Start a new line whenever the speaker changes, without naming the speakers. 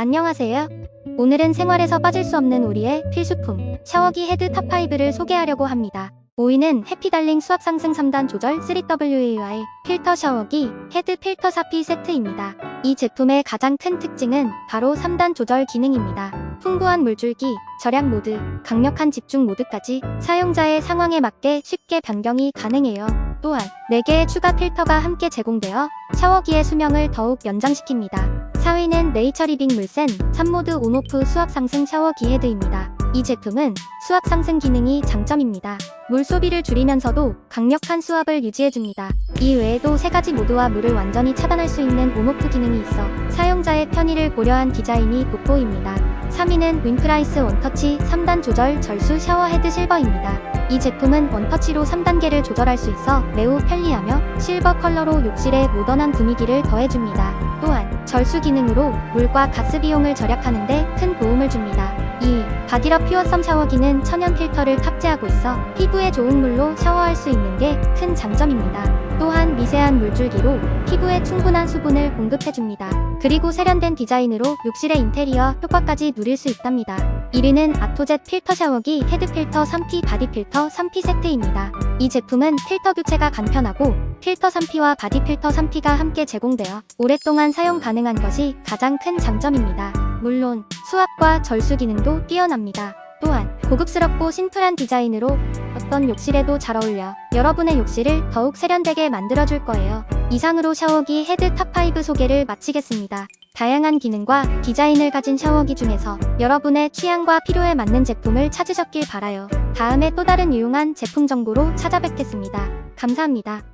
안녕하세요. 오늘은 생활에서 빠질 수 없는 우리의 필수품 샤워기 헤드 탑5를 소개하려고 합니다. 5위는 해피달링 수압 상승 3단 조절 3WAI 필터 샤워기 헤드 필터 4P 세트입니다. 이 제품의 가장 큰 특징은 바로 3단 조절 기능입니다. 풍부한 물줄기, 절약 모드, 강력한 집중 모드까지 사용자의 상황에 맞게 쉽게 변경이 가능해요. 또한 4개의 추가 필터가 함께 제공되어 샤워기의 수명을 더욱 연장시킵니다. 4위는 네이처리빙 물센 3모드 온오프 수압 상승 샤워 기 헤드입니다. 이 제품은 수압 상승 기능이 장점입니다. 물 소비를 줄이면서도 강력한 수압을 유지해줍니다. 이 외에도 세 가지 모드와 물을 완전히 차단할 수 있는 온오프 기능이 있어 사용자의 편의를 고려한 디자인이 돋보입니다. 3위는 윈프라이스 원터치 3단 조절 절수 샤워 헤드 실버입니다. 이 제품은 원터치로 3단계를 조절할 수 있어 매우 편리하며 실버 컬러로 욕실에 모던한 분위기를 더해줍니다. 또한 절수 기능으로 물과 가스 비용을 절약하는 데 큰 도움을 줍니다. 2. 바디러 퓨어썸 샤워기는 천연 필터를 탑재하고 있어 피부에 좋은 물로 샤워할 수 있는 게 큰 장점입니다. 또한 미세한 물줄기로 피부에 충분한 수분을 공급해줍니다. 그리고 세련된 디자인으로 욕실의 인테리어 효과까지 누릴 수 있답니다. 1위는 아토젯 필터 샤워기 헤드 필터 3P 바디 필터 3P 세트입니다. 이 제품은 필터 교체가 간편하고 필터 3P와 바디 필터 3P가 함께 제공되어 오랫동안 사용 가능한 것이 가장 큰 장점입니다. 물론 수압과 절수 기능도 뛰어납니다. 또한 고급스럽고 심플한 디자인으로 어떤 욕실에도 잘 어울려 여러분의 욕실을 더욱 세련되게 만들어줄 거예요. 이상으로 샤워기 헤드 탑5 소개를 마치겠습니다. 다양한 기능과 디자인을 가진 샤워기 중에서 여러분의 취향과 필요에 맞는 제품을 찾으셨길 바라요. 다음에 또 다른 유용한 제품 정보로 찾아뵙겠습니다. 감사합니다.